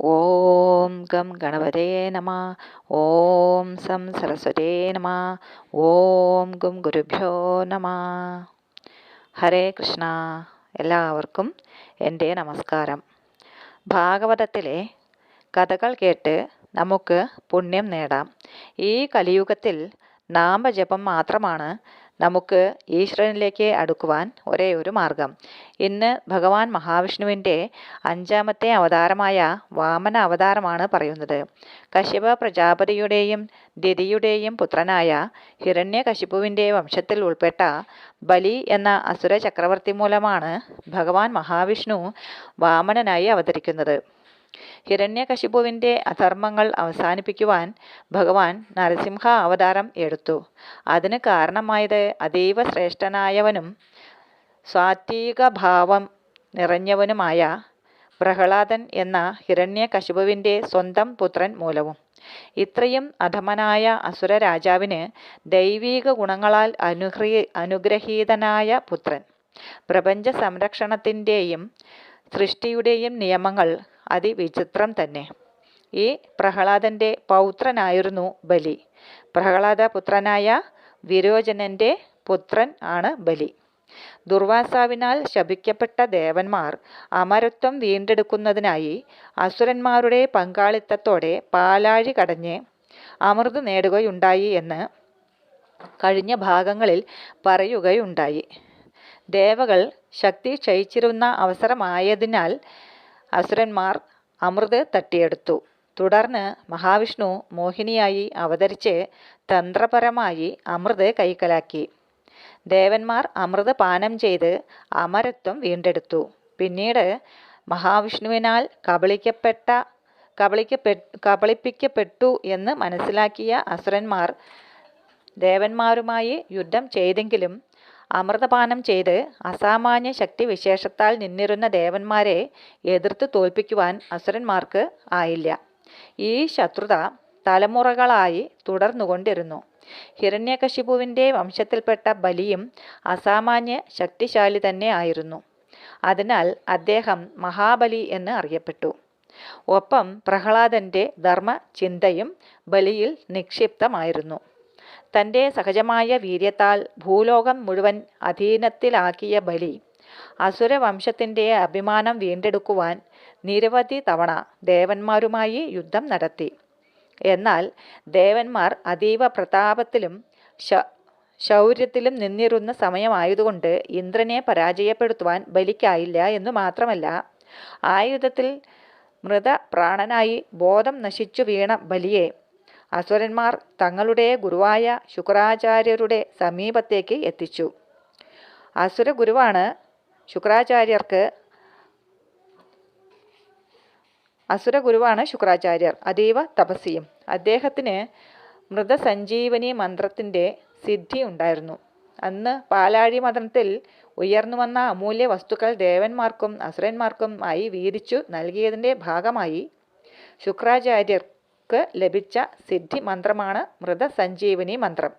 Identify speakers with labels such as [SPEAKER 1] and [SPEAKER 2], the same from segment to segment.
[SPEAKER 1] ഓം gum ഗണപതേ നമ. ഓം some സരസ്വതേ നമ. ഓം ഗും ഗുരുഭ്യോ നമ. ഹരേ കൃഷ്ണ. എല്ലാവർക്കും എന്റെ നമസ്കാരം. ഭാഗവതത്തിലെ കഥകൾ കേട്ട് നമുക്ക് പുണ്യം നേടാം. ഈ കലിയുഗത്തിൽ നാമജപം മാത്രമാണ് നമുക്ക് ഈശ്വരനിലേക്ക് അടുക്കുവാൻ ഒരേ ഒരു മാർഗം. ഇന്ന് ഭഗവാൻ മഹാവിഷ്ണുവിന്റെ അഞ്ചാമത്തെ അവതാരമായ വാമന അവതാരമാണ് പറയുന്നത്. കശ്യപ പ്രജാപതിയുടെയും ദിതിയുടെയും പുത്രനായ ഹിരണ്യകശിപുവിന്റെ വംശത്തിൽ ഉൾപ്പെട്ട ബലി എന്ന അസുര ചക്രവർത്തി മൂലമാണ് ഭഗവാൻ മഹാവിഷ്ണു വാമനനായി അവതരിക്കുന്നത്. ഹിരണ്യകശിപുവിന്റെ അധർമ്മങ്ങൾ അവസാനിപ്പിക്കുവാൻ ഭഗവാൻ നരസിംഹ അവതാരം എടുത്തു. അതിന് കാരണമായത് അതീവ ശ്രേഷ്ഠനായവനും ഭാവം നിറഞ്ഞവനുമായ പ്രഹ്ലാദൻ എന്ന ഹിരണ്യകശിപുവിന്റെ സ്വന്തം പുത്രൻ മൂലവും. ഇത്രയും അധമനായ അസുര രാജാവിന് ദൈവീക ഗുണങ്ങളാൽ അനുഗ്രഹീ അനുഗ്രഹീതനായ പുത്രൻ. പ്രപഞ്ച സംരക്ഷണത്തിന്റെയും സൃഷ്ടിയുടെയും നിയമങ്ങൾ അതിവിചിത്രം തന്നെ. ഈ പ്രഹ്ലാദന്റെ പൗത്രനായിരുന്നു ബലി. പ്രഹ്ലാദ പുത്രനായ വിരോചനന്റെ പുത്രൻ ആണ് ബലി. ദുർവാസാവിനാൽ ശപിക്കപ്പെട്ട ദേവന്മാർ അമരത്വം വീണ്ടെടുക്കുന്നതിനായി അസുരന്മാരുടെ പങ്കാളിത്തത്തോടെ പാലാഴി കടഞ്ഞ് അമൃത് നേടുകയുണ്ടായി എന്ന് കഴിഞ്ഞ ഭാഗങ്ങളിൽ പറയുകയുണ്ടായി. ദേവകൾ ശക്തി ക്ഷയിച്ചിരുന്ന അവസരമായതിനാൽ അസുരന്മാർ അമൃത് തട്ടിയെടുത്തു. തുടർന്ന് മഹാവിഷ്ണു മോഹിനിയായി അവതരിച്ച് തന്ത്രപരമായി അമൃത് കൈക്കലാക്കി. ദേവന്മാർ അമൃത് പാനം ചെയ്ത് അമരത്വം വീണ്ടെടുത്തു. പിന്നീട് മഹാവിഷ്ണുവിനാൽ കബളിക്കപ്പെട്ട കബളിക്കപ്പെ കബളിപ്പിക്കപ്പെട്ടു എന്ന് മനസ്സിലാക്കിയ അസുരന്മാർ ദേവന്മാരുമായി യുദ്ധം ചെയ്തെങ്കിലും അമൃതപാനം ചെയ്ത് അസാമാന്യ ശക്തി വിശേഷത്താൽ നിന്നിരുന്ന ദേവന്മാരെ എതിർത്ത് തോൽപ്പിക്കുവാൻ അസുരന്മാർക്ക് ആയില്ല. ഈ ശത്രുത തലമുറകളായി തുടർന്നുകൊണ്ടിരുന്നു. ഹിരണ്യകശിപുവിന്റെ വംശത്തിൽപ്പെട്ട ബലിയും അസാമാന്യ ശക്തിശാലി തന്നെ ആയിരുന്നു. അതിനാൽ അദ്ദേഹം മഹാബലി എന്ന് അറിയപ്പെട്ടു. ഒപ്പം പ്രഹ്ലാദന്റെ ധർമ്മ ചിന്തയും ബലിയിൽ നിക്ഷിപ്തമായിരുന്നു. തന്റെ സഹജമായ വീര്യത്താൽ ഭൂലോകം മുഴുവൻ അധീനത്തിലാക്കിയ ബലി. അസുരവംശത്തിന്റെ അഭിമാനം വീണ്ടെടുക്കുവാൻ നിരവധി തവണ ദേവന്മാരുമായി യുദ്ധം നടത്തി. എന്നാൽ ദേവന്മാർ അതീവ പ്രതാപത്തിലും ശൗര്യത്തിലും നിന്നിരുന്ന സമയമായതുകൊണ്ട് ഇന്ദ്രനെ പരാജയപ്പെടുത്തുവാൻ ബലിക്കായില്ല എന്നു മാത്രമല്ല ആയുധത്തിൽ മൃതപ്രാണനായി ബോധം നശിച്ചു വീണ ബലിയെ അസുരന്മാർ തങ്ങളുടെ ഗുരുവായ ശുക്രാചാര്യരുടെ സമീപത്തേക്ക് എത്തിച്ചു. അസുര ഗുരുവാണ് ശുക്രാചാര്യർക്ക് അസുര ഗുരുവാണ് ശുക്രാചാര്യർ. അതീവ തപസ്യം അദ്ദേഹത്തിന് മൃതസഞ്ജീവനി മന്ത്രത്തിന്റെ സിദ്ധി ഉണ്ടായിരുന്നു. അന്ന് പാലാഴി മന്ത്രത്തിൽ ഉയർന്നു വന്ന അമൂല്യ വസ്തുക്കൾ ദേവന്മാർക്കും അസുരന്മാർക്കും ആയി വീതിച്ചു നൽകിയതിന്റെ ഭാഗമായി ശുക്രാചാര്യർ നമുക്ക് ലഭിച്ച സിദ്ധി മന്ത്രമാണ് മൃതസഞ്ജീവനി മന്ത്രം.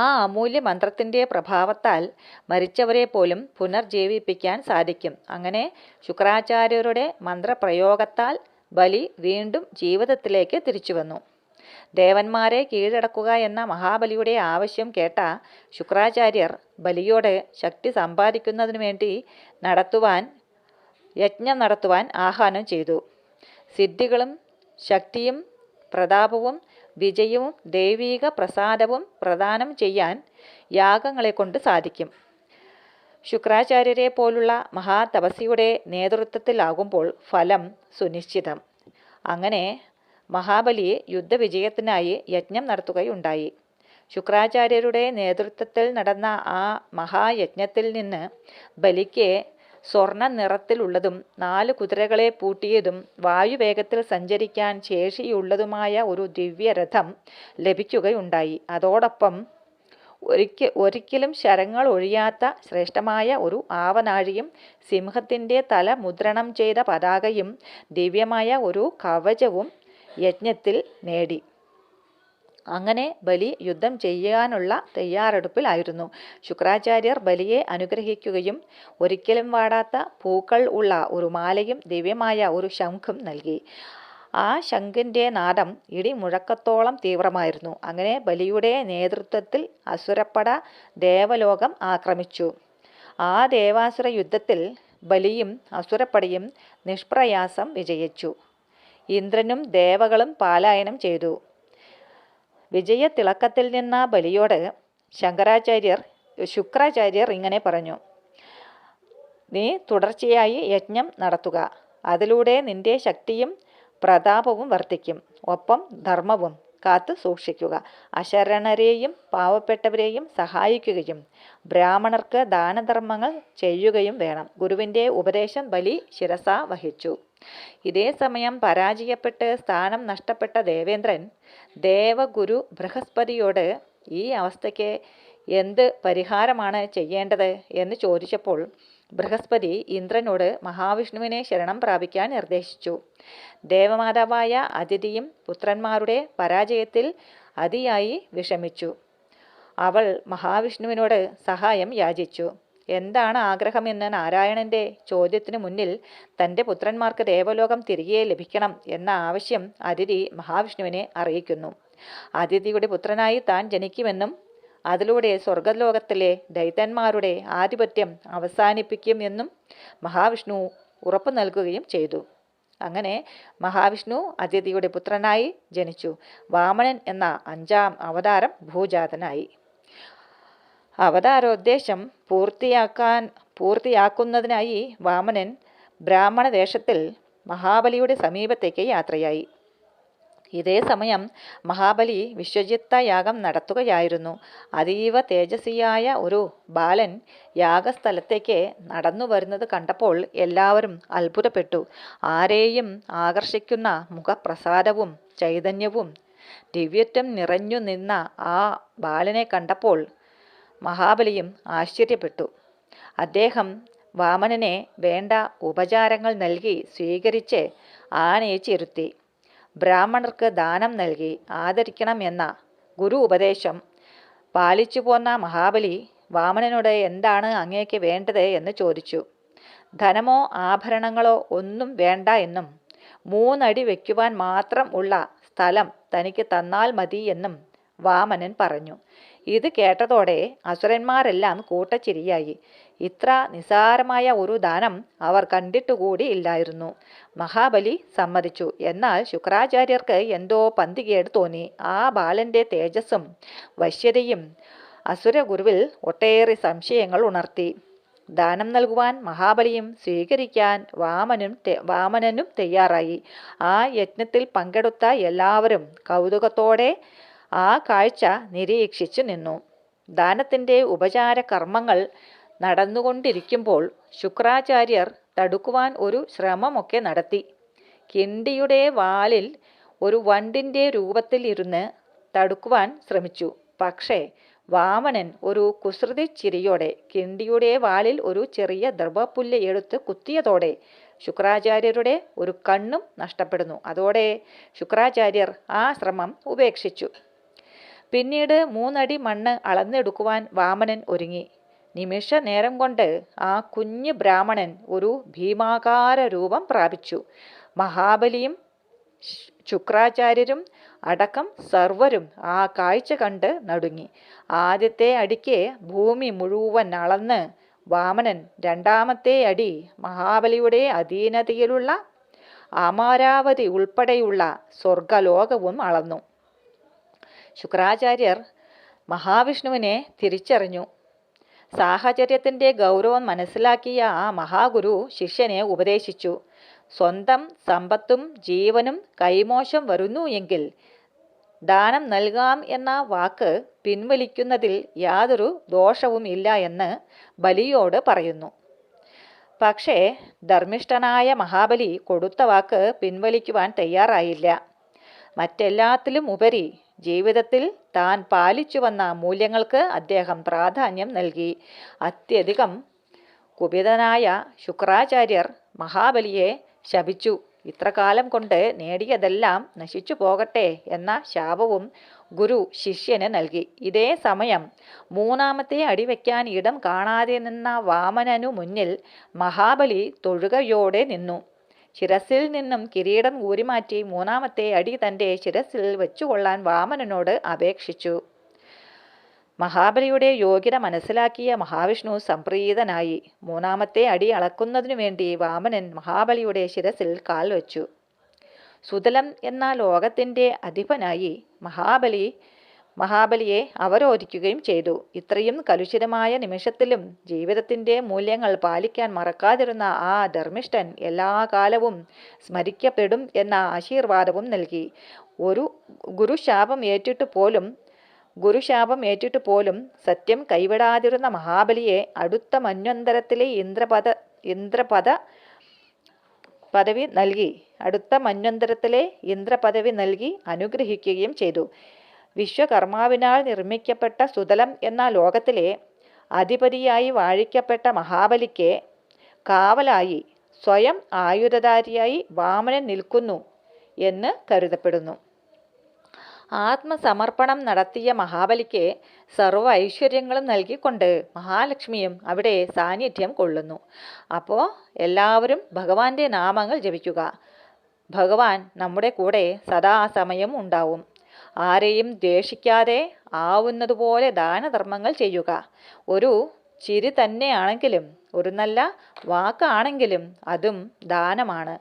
[SPEAKER 1] ആ അമൂല്യ മന്ത്രത്തിന്റെ പ്രഭാവത്താൽ മരിച്ചവരെ പോലും പുനർജീവിപ്പിക്കാൻ സാധിക്കും. അങ്ങനെ ശുക്രാചാര്യരുടെ മന്ത്രപ്രയോഗത്താൽ ബലി വീണ്ടും ജീവിതത്തിലേക്ക് തിരിച്ചു വന്നു. ദേവന്മാരെ കീഴടക്കുക എന്ന മഹാബലിയുടെ ആവശ്യം കേട്ട ശുക്രാചാര്യർ ബലിയോടെ ശക്തി സമ്പാദിക്കുന്നതിനു വേണ്ടി നടത്തുവാൻ യജ്ഞം നടത്തുവാൻ ആഹ്വാനം ചെയ്തു. സിദ്ധികളും ശക്തിയും പ്രതാപവും വിജയവും ദൈവീക പ്രസാദവും പ്രദാനം ചെയ്യാൻ യാഗങ്ങളെ കൊണ്ട് സാധിക്കും. ശുക്രാചാര്യരെ പോലുള്ള മഹാതപസിയുടെ നേതൃത്വത്തിലാകുമ്പോൾ ഫലം സുനിശ്ചിതം. അങ്ങനെ മഹാബലി യുദ്ധവിജയത്തിനായി യജ്ഞം നടത്തുകയുണ്ടായി. ശുക്രാചാര്യരുടെ നേതൃത്വത്തിൽ നടന്ന ആ മഹായജ്ഞത്തിൽ നിന്ന് ബലിക്ക് സ്വർണ നിറത്തിലുള്ളതും നാല് കുതിരകളെ പൂട്ടിയതും വായുവേഗത്തിൽ സഞ്ചരിക്കാൻ ശേഷിയുള്ളതുമായ ഒരു ദിവ്യരഥം ലഭിക്കുകയുണ്ടായി. അതോടൊപ്പം ഒരിക്ക ഒരിക്കലും ശരങ്ങൾ ഒഴിയാത്ത ശ്രേഷ്ഠമായ ഒരു ആവനാഴിയും സിംഹത്തിന്റെ തല മുദ്രണം ചെയ്ത പതാകയും ദിവ്യമായ ഒരു കവചവും യജ്ഞത്തിൽ നേടി. അങ്ങനെ ബലി യുദ്ധം ചെയ്യാനുള്ള തയ്യാറെടുപ്പിലായിരുന്നു. ശുക്രാചാര്യർ ബലിയെ അനുഗ്രഹിക്കുകയും ഒരിക്കലും വാടാത്ത പൂക്കൾ ഉള്ള ഒരു മാലയും ദിവ്യമായ ഒരു ശംഖും നൽകി. ആ ശംഖിന്റെ നാദം ഇടി മുഴക്കത്തോളം തീവ്രമായിരുന്നു. അങ്ങനെ ബലിയുടെ നേതൃത്വത്തിൽ അസുരപ്പട ദേവലോകം ആക്രമിച്ചു. ആ ദേവാസുര യുദ്ധത്തിൽ ബലിയും അസുരപ്പടയും നിഷ്പ്രയാസം വിജയിച്ചു. ഇന്ദ്രനും ദേവകളും പാലായനം ചെയ്തു. വിജയത്തിളക്കത്തിൽ നിന്ന ബലിയോട് ശങ്കരാചാര്യർ ശുക്രാചാര്യർ ഇങ്ങനെ പറഞ്ഞു നീ തുടർച്ചയായി യജ്ഞം നടത്തുക. അതിലൂടെ നിന്റെ ശക്തിയും പ്രതാപവും വർദ്ധിക്കും. ഒപ്പം ധർമ്മവും കാത്തു സൂക്ഷിക്കുക. അശരണരെയും പാവപ്പെട്ടവരെയും സഹായിക്കുകയും ബ്രാഹ്മണർക്ക് ദാനധർമ്മങ്ങൾ ചെയ്യുകയും വേണം. ഗുരുവിന്റെ ഉപദേശം ബലി ശിരസ വഹിച്ചു. ഇതേ സമയം പരാജയപ്പെട്ട് സ്ഥാനം നഷ്ടപ്പെട്ട ദേവേന്ദ്രൻ ദേവഗുരു ബൃഹസ്പതിയോട് ഈ അവസ്ഥയ്ക്ക് എന്ത് പരിഹാരമാണ് ചെയ്യേണ്ടത് എന്ന് ചോദിച്ചപ്പോൾ ബൃഹസ്പതി ഇന്ദ്രനോട് മഹാവിഷ്ണുവിനെ ശരണം പ്രാപിക്കാൻ നിർദ്ദേശിച്ചു. ദേവമാതാവായ അതിഥിയും പുത്രന്മാരുടെ പരാജയത്തിൽ അതിയായി വിഷമിച്ചു. അവൾ മഹാവിഷ്ണുവിനോട് സഹായം യാചിച്ചു. എന്താണ് ആഗ്രഹം എന്ന് നാരായണന്റെ ചോദ്യത്തിന് മുന്നിൽ തന്റെ പുത്രന്മാർക്ക് ദേവലോകം തിരികെ ലഭിക്കണം എന്ന ആവശ്യം അതിഥി മഹാവിഷ്ണുവിനെ അറിയിക്കുന്നു. അതിഥിയുടെ പുത്രനായി താൻ ജനിക്കുമെന്നും അതിലൂടെ സ്വർഗലോകത്തിലെ ദൈത്യന്മാരുടെ ആധിപത്യം അവസാനിപ്പിക്കും എന്നും മഹാവിഷ്ണു ഉറപ്പു നൽകുകയും ചെയ്തു. അങ്ങനെ മഹാവിഷ്ണു അതിഥിയുടെ പുത്രനായി ജനിച്ചു. വാമനൻ എന്ന അഞ്ചാം അവതാരം ഭൂജാതനായി. അവതാരോദ്ദേശം പൂർത്തിയാക്കാൻ പൂർത്തിയാക്കുന്നതിനായി വാമനൻ ബ്രാഹ്മണ വേഷത്തിൽ മഹാബലിയുടെ സമീപത്തേക്ക് യാത്രയായി. ഇതേ സമയം മഹാബലി വിശ്വജിത്ത യാഗം നടത്തുകയായിരുന്നു. അതീവ തേജസ്വിയായ ഒരു ബാലൻ യാഗസ്ഥലത്തേക്ക് നടന്നു വരുന്നത് കണ്ടപ്പോൾ എല്ലാവരും അത്ഭുതപ്പെട്ടു. ആരെയും ആകർഷിക്കുന്ന മുഖപ്രസാദവും ചൈതന്യവും ദിവ്യത്വം നിറഞ്ഞു നിന്ന ആ ബാലനെ കണ്ടപ്പോൾ മഹാബലിയും ആശ്ചര്യപ്പെട്ടു. അദ്ദേഹം വാമനനെ വേണ്ട ഉപചാരങ്ങൾ നൽകി സ്വീകരിച്ച് ആനയിച്ചിരുത്തി ബ്രാഹ്മണർക്ക് ദാനം നൽകി ആദരിക്കണമെന്ന ഗുരു ഉപദേശം പാലിച്ചു പോന്ന മഹാബലി വാമനനോട് എന്താണ് അങ്ങേക്ക് വേണ്ടത് എന്ന് ചോദിച്ചു. ധനമോ ആഭരണങ്ങളോ ഒന്നും വേണ്ട എന്നും മൂന്നടി വയ്ക്കുവാൻ മാത്രം ഉള്ള സ്ഥലം തനിക്ക് തന്നാൽ മതി എന്നും വാമനൻ പറഞ്ഞു. ഇത് കേട്ടതോടെ അസുരന്മാരെല്ലാം കൂട്ടച്ചിരിയായി. ഇത്ര നിസാരമായ ഒരു ദാനം അവർ കണ്ടിട്ടുകൂടി ഇല്ലായിരുന്നു. മഹാബലി സമ്മതിച്ചു. എന്നാൽ ശുക്രാചാര്യർക്ക് എന്തോ പന്തികേട് തോന്നി. ആ ബാലന്റെ തേജസ്സും വശ്യതയും അസുരഗുരുവിൽ ഒട്ടേറെ സംശയങ്ങൾ ഉണർത്തി. ദാനം നൽകുവാൻ മഹാബലിയും സ്വീകരിക്കാൻ വാമനും വാമനനും തയ്യാറായി. ആ യജ്ഞത്തിൽ പങ്കെടുത്ത എല്ലാവരും കൗതുകത്തോടെ ആ കാഴ്ച നിരീക്ഷിച്ചു നിന്നു. ദാനത്തിന്റെ ഉപചാര കർമ്മങ്ങൾ നടന്നുകൊണ്ടിരിക്കുമ്പോൾ ശുക്രാചാര്യർ തടുക്കുവാൻ ഒരു ശ്രമമൊക്കെ നടത്തി. കിണ്ടിയുടെ വാലിൽ ഒരു വണ്ടിന്റെ രൂപത്തിൽ ഇരുന്ന് തടുക്കുവാൻ ശ്രമിച്ചു. പക്ഷേ വാമനൻ ഒരു കുസൃതി ചിരിയോടെ കിണ്ടിയുടെ വാലിൽ ഒരു ചെറിയ ദർഭപ്പുല്ല് എടുത്ത് കുത്തിയതോടെ ശുക്രാചാര്യരുടെ ഒരു കണ്ണും നഷ്ടപ്പെടുന്നു. അതോടെ ശുക്രാചാര്യർ ആ ശ്രമം ഉപേക്ഷിച്ചു. പിന്നീട് മൂന്നടി മണ്ണ് അളന്നെടുക്കുവാൻ വാമനൻ ഒരുങ്ങി. നിമിഷ നേരം കൊണ്ട് ആ കുഞ്ഞു ബ്രാഹ്മണൻ ഒരു ഭീമാകാര രൂപം പ്രാപിച്ചു. മഹാബലിയും ശുക്രാചാര്യരും അടക്കം സർവരും ആ കാഴ്ച കണ്ട് നടുങ്ങി. ആദ്യത്തെ അടിക്ക് ഭൂമി മുഴുവൻ അളന്ന് വാമനൻ രണ്ടാമത്തെ അടി മഹാബലിയുടെ അധീനതയിലുള്ള അമരാവതി ഉൾപ്പെടെയുള്ള സ്വർഗലോകവും അളന്നു. ശുക്രാചാര്യർ മഹാവിഷ്ണുവിനെ തിരിച്ചറിഞ്ഞു. സാഹചര്യത്തിന്റെ ഗൗരവം മനസ്സിലാക്കിയ ആ മഹാഗുരു ശിഷ്യനെ ഉപദേശിച്ചു. സ്വന്തം സമ്പത്തും ജീവനും കൈമോശം വരുന്നു എങ്കിൽ ദാനം നൽകാം എന്ന വാക്ക് പിൻവലിക്കുന്നതിൽ യാതൊരു ദോഷവും ഇല്ല എന്ന് ബലിയോട് പറയുന്നു. പക്ഷേ ധർമ്മിഷ്ഠനായ മഹാബലി കൊടുത്ത വാക്ക് പിൻവലിക്കുവാൻ തയ്യാറായില്ല. മറ്റെല്ലാത്തിലും ഉപരി ജീവിതത്തിൽ താൻ പാലിച്ചു വന്ന മൂല്യങ്ങൾക്ക് അദ്ദേഹം പ്രാധാന്യം നൽകി. അത്യധികം കുപിതനായ ശുക്രാചാര്യർ മഹാബലിയെ ശപിച്ചു. ഇത്രകാലം കൊണ്ട് നേടിയതെല്ലാം നശിച്ചു പോകട്ടെ എന്ന ശാപവും ഗുരു ശിഷ്യന് നൽകി. ഇതേ സമയം മൂന്നാമത്തെ അടിവയ്ക്കാൻ ഇടം കാണാതെ നിന്ന വാമനനു മുന്നിൽ മഹാബലി തൊഴുകയോടെ നിന്നു. ശിരസിൽ നിന്നും കിരീടം ഊരിമാറ്റി മൂന്നാമത്തെ അടി തന്റെ ശിരസിൽ വെച്ചുകൊള്ളാൻ വാമനനോട് അപേക്ഷിച്ചു. മഹാബലിയുടെ യോഗ്യത മനസ്സിലാക്കിയ മഹാവിഷ്ണു സംപ്രീതനായി. മൂന്നാമത്തെ അടി അളക്കുന്നതിനു വേണ്ടി വാമനൻ മഹാബലിയുടെ ശിരസിൽ കാൽ വച്ചു സുതലം എന്ന ലോകത്തിന്റെ അധിപനായി മഹാബലി മഹാബലിയെ അവരോധിക്കുകയും ചെയ്തു. ഇത്രയും കലുഷിതമായ നിമിഷത്തിലും ജീവിതത്തിന്റെ മൂല്യങ്ങൾ പാലിക്കാൻ മറക്കാതിരുന്ന ആ ധർമ്മിഷ്ഠൻ എല്ലാ കാലവും സ്മരിക്കപ്പെടും എന്ന ആശീർവാദവും നൽകി. ഒരു ഗുരുശാപം ഏറ്റിട്ട് പോലും ഗുരുശാപം ഏറ്റിട്ട് പോലും സത്യം കൈവിടാതിരുന്ന മഹാബലിയെ അടുത്ത മന്വന്തരത്തിലെ ഇന്ദ്രപദ ഇന്ദ്രപദ പദവി നൽകി. അടുത്ത മന്വന്തരത്തിലെ ഇന്ദ്രപദവി നൽകി അനുഗ്രഹിക്കുകയും ചെയ്തു. വിശ്വകർമാവിനാൽ നിർമ്മിക്കപ്പെട്ട സുതലം എന്ന ലോകത്തിലെ അധിപതിയായി വാഴിക്കപ്പെട്ട മഹാബലിക്ക് കാവലായി സ്വയം ആയുധധാരിയായി വാമനൻ നിൽക്കുന്നു എന്ന് കരുതപ്പെടുന്നു. ആത്മസമർപ്പണം നടത്തിയ മഹാബലിക്ക് സർവ ഐശ്വര്യങ്ങളും നൽകിക്കൊണ്ട് മഹാലക്ഷ്മിയും അവിടെ സാന്നിധ്യം കൊള്ളുന്നു. അപ്പോൾ എല്ലാവരും ഭഗവാന്റെ നാമങ്ങൾ ജപിക്കുക. ഭഗവാൻ നമ്മുടെ കൂടെ സദാസമയം ഉണ്ടാവും. ആരെയും ദ്വേഷിക്കാതെ ആവുന്നതുപോലെ ദാനധർമ്മങ്ങൾ ചെയ്യുക. ഒരു ചിരി തന്നെയാണെങ്കിലും ഒരു നല്ല വാക്കാണെങ്കിലും അതും ദാനമാണ്.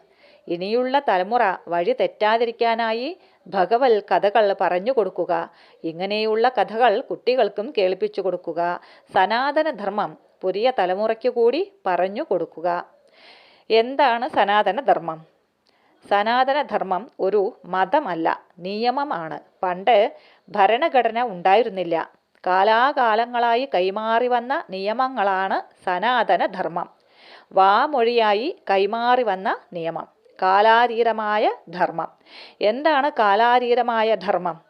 [SPEAKER 1] ഇനിയുള്ള തലമുറ വഴി തെറ്റാതിരിക്കാനായി ഭഗവൽ കഥകൾ പറഞ്ഞു കൊടുക്കുക. ഇങ്ങനെയുള്ള കഥകൾ കുട്ടികൾക്കും കേൾപ്പിച്ചു കൊടുക്കുക. സനാതനധർമ്മം പുതിയ തലമുറയ്ക്ക് കൂടി പറഞ്ഞു കൊടുക്കുക. എന്താണ് സനാതനധർമ്മം? സനാതനധർമ്മം ഒരു മതമല്ല നിയമമാണ്. പണ്ട് ഭരണഘടന ഉണ്ടായിരുന്നില്ല. കാലാകാലങ്ങളായി കൈമാറി വന്ന നിയമങ്ങളാണ് സനാതനധർമ്മം. വാമൊഴിയായി കൈമാറി വന്ന നിയമം കാലാതീതമായ ധർമ്മം. എന്താണ് കാലാതീതമായ ധർമ്മം?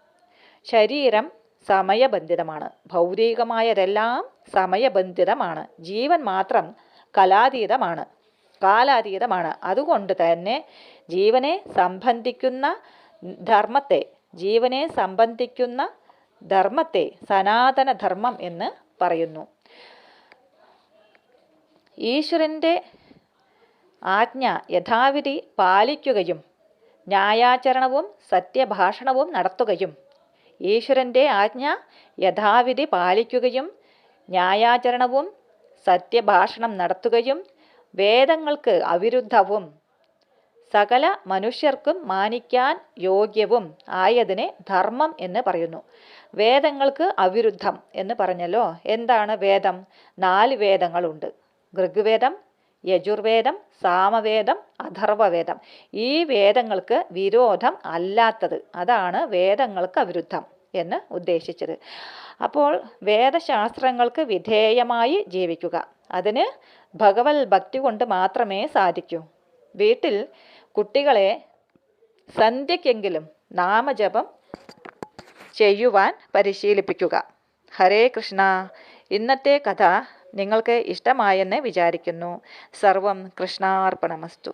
[SPEAKER 1] ശരീരം സമയബന്ധിതമാണ്. ഭൗതികമായതെല്ലാം സമയബന്ധിതമാണ്. ജീവൻ മാത്രം കലാതീതമാണ്. കാലാതീതമാണ്. അതുകൊണ്ട് തന്നെ ജീവനെ സംബന്ധിക്കുന്ന ധർമ്മത്തെ ജീവനെ സംബന്ധിക്കുന്ന ധർമ്മത്തെ സനാതന ധർമ്മം എന്ന് പറയുന്നു. ഈശ്വരന്റെ ആജ്ഞ യഥാവിധി പാലിക്കുകയും ന്യായാചരണവും സത്യഭാഷണവും നടത്തുകയും ഈശ്വരന്റെ ആജ്ഞ യഥാവിധി പാലിക്കുകയും ന്യായാചരണവും സത്യഭാഷണം നടത്തുകയും വേദങ്ങൾക്ക് അവിരുദ്ധവും സകല മനുഷ്യർക്കും മാനിക്കാൻ യോഗ്യവും ആയതിനെ ധർമ്മം എന്ന് പറയുന്നു. വേദങ്ങൾക്ക് അവിരുദ്ധം എന്ന് പറഞ്ഞല്ലോ. എന്താണ് വേദം? നാല് വേദങ്ങളുണ്ട്. ഋഗ്വേദം യജുർവേദം സാമവേദം അഥർവവേദം. ഈ വേദങ്ങൾക്ക് വിരോധം അല്ലാത്തത്. അതാണ് വേദങ്ങൾക്ക് അവിരുദ്ധം എന്ന് ഉദ്ദേശിച്ചത്. അപ്പോൾ വേദശാസ്ത്രങ്ങൾക്ക് വിധേയമായി ജീവിക്കുക. അതിന് ഭഗവത് ഭക്തി കൊണ്ട് മാത്രമേ സാധിക്കൂ. വീട്ടിൽ കുട്ടികളെ സന്ധ്യയ്ക്കെങ്കിലും നാമജപം ചെയ്യുവാൻ പരിശീലിപ്പിക്കുക. ഹരേ കൃഷ്ണ. ഇന്നത്തെ കഥ നിങ്ങൾക്ക് ഇഷ്ടമായെന്ന് വിചാരിക്കുന്നു. സർവം കൃഷ്ണാർപ്പണമസ്തു.